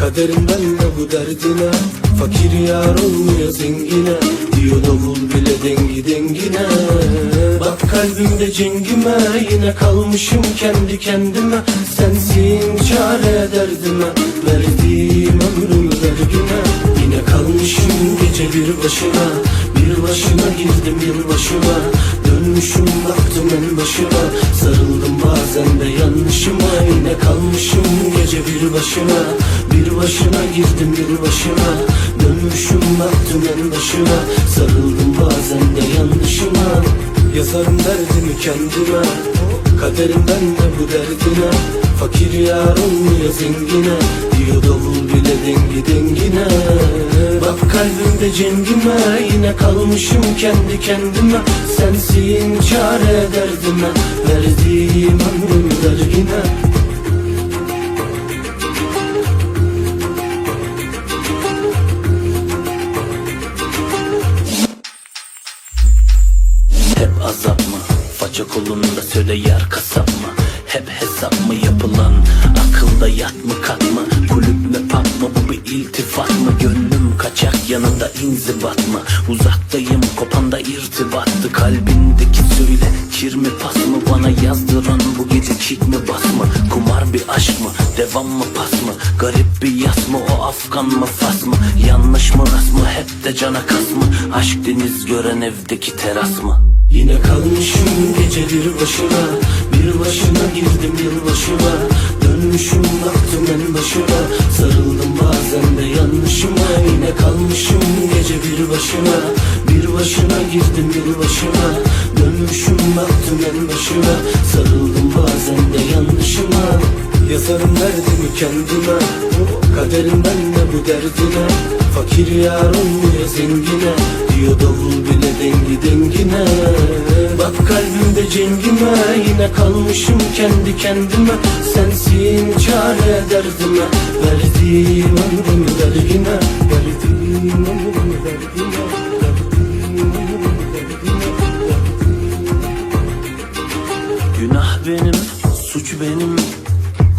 Kaderimden de bu derdine Fakir yar olmuyor zengine Diyor davul bile dengi dengine. Bak kalbimde cengime Yine kalmışım kendi kendime. Sensin çare derdime Verdiğim ömrümü vergine Yine kalmışım gece bir başına Bir başına girdim yılbaşıma. Dönmüşüm baktım en başıma Sarıldım yanlışıma Yine kalmışım gece bir başına. Bir başına girdim yılbaşıma Dönmüşüm baktım en başıma Sarıldım bazen de yanlışıma. Yazarım derdimi kendime Kaderimden de bu derdine Fakir yar olmuyor zengine? Diyor davul bile dengi dengine Bak kalbimde cengime Yine kalmışım kendi kendime. Sensin çare derdime Verdiğim ömrüm vergine Hep azap Faça kolunda söyle yar kasap mı? Hep hesap mı yapılan? Akılda yat mı kat mı? Kulüp mü pub mı? Bu bir iltifat mı? Gönlüm kaçak yanında inzibat mı? Uzaktayım kopanda irtibattı Kalbindeki söyle kir mi pas mı? Bana yazdıran bu gece kick mi bas mı? Kumar bir aşk mı? Devam mı pas mı? Garip bir yas mı? O Afgan mı Fas mı? Yanlış mı rast mı? Hep de cana kas mı? Aşk deniz gören evdeki teras mı? Yine kalmışım gece bir başına Bir başına girdim yılbaşıma. Dönmüşüm baktım en başıma. Sarıldım bazen de yanlışıma. Yine kalmışım gece bir başına Bir başına girdim yılbaşıma. Dönmüşüm baktım en başıma. Sarıldım bazen de yanlışıma. Yazarım derdimi kendime. Kaderimden de bu derdine Fakir yar olmuyor zengine Diyor davul bile dengi dengine. Bak kalbimde cengime Yine kalmışım kendi kendime. Sensin çare derdime Verdiğim ömrümü vergine Verdiğim ömrümü vergine. Günah benim, suç benim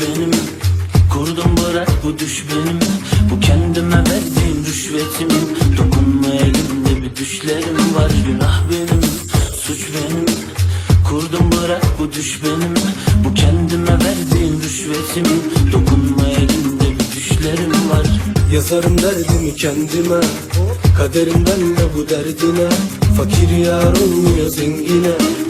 benim. Kurdum bırak bu düş benim. Bu kendime verdiğim rüşvetim. Dokunma elimde bir düşlerim var. Günah benim, suç benim. Kurdum bırak bu düş benim. Bu kendime verdiğim rüşvetim. Dokunma elimde bir düşlerim var. Yazarım derdimi kendime. Kaderimden de bu derdine. Fakir yar olmuyor zengine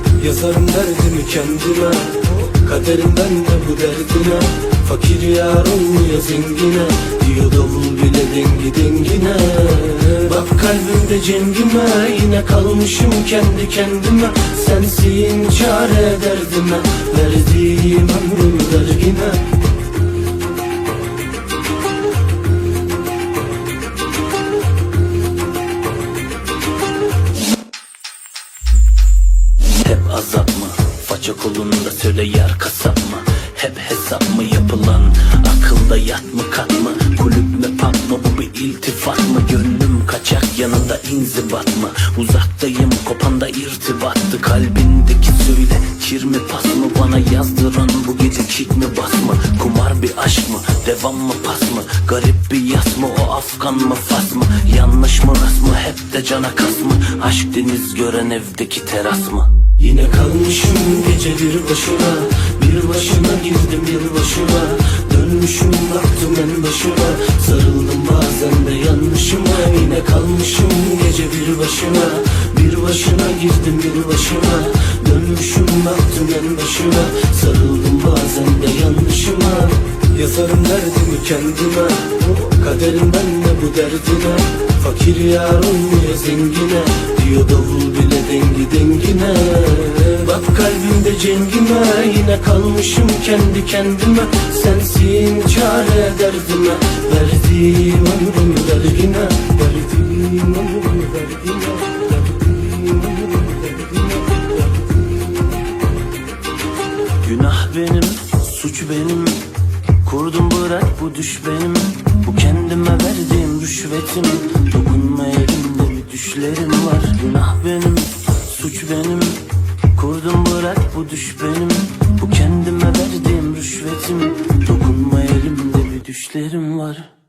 Yazarım derdimi kendime Kaderimden de bu derdine. Fakir yar olmuyor zengine? Diyor davul bile dengi dengine. Bak kalbimde cengime Yine kalmışım kendi kendime. Sensin çare derdime Verdiğim ömrümü vergine hesap mı yapılan? Akılda yat mı kat mı? Kulüp mü pub mı bu bir iltifat mı? Gönlüm kaçak yanında inzibat mı? Uzaktayım kopanda irtibattı. Kalbindeki söyle kir mi pas mı? Bana yazdıran bu gece kick mi bas mı? Kumar bir aşk mı? Devam mı pas mı? Garip bir yas mı? O Afgan mı Fas mı? Yanlış mı rast mı? Hep de cana kas mı? Aşk deniz gören evdeki teras mı? Yine kalmışım gece bir başıma Bir başına girdim bir başıma Dönmüşüm baktım en başıma. Sarıldım bazen de yanlışıma. Yine kalmışım gece bir başıma Bir başına girdim bir başıma Dönmüşüm baktım en başıma. Sarıldım bazen de yanlışıma. Yazarım derdimi kendime. Kaderimden de bu derdine. Fakir yar olmuyor zengine. Diyor davul bile dengi dengine. Bak kalbimde cengime Yine kalmışım kendi kendime. Sensin çare derdime Verdiğim ömrümü vergine Verdiğim ömrümü vergine Günah benim, suç benim. Kurdum bırak bu düş benim. Bu kendime verdiğim rüşvetim. Dokunma elimde bir düşlerim var. Günah benim, suç benim. Kurdum bırak bu düş benim. Bu kendime verdiğim rüşvetim. Dokunma elimde bir düşlerim var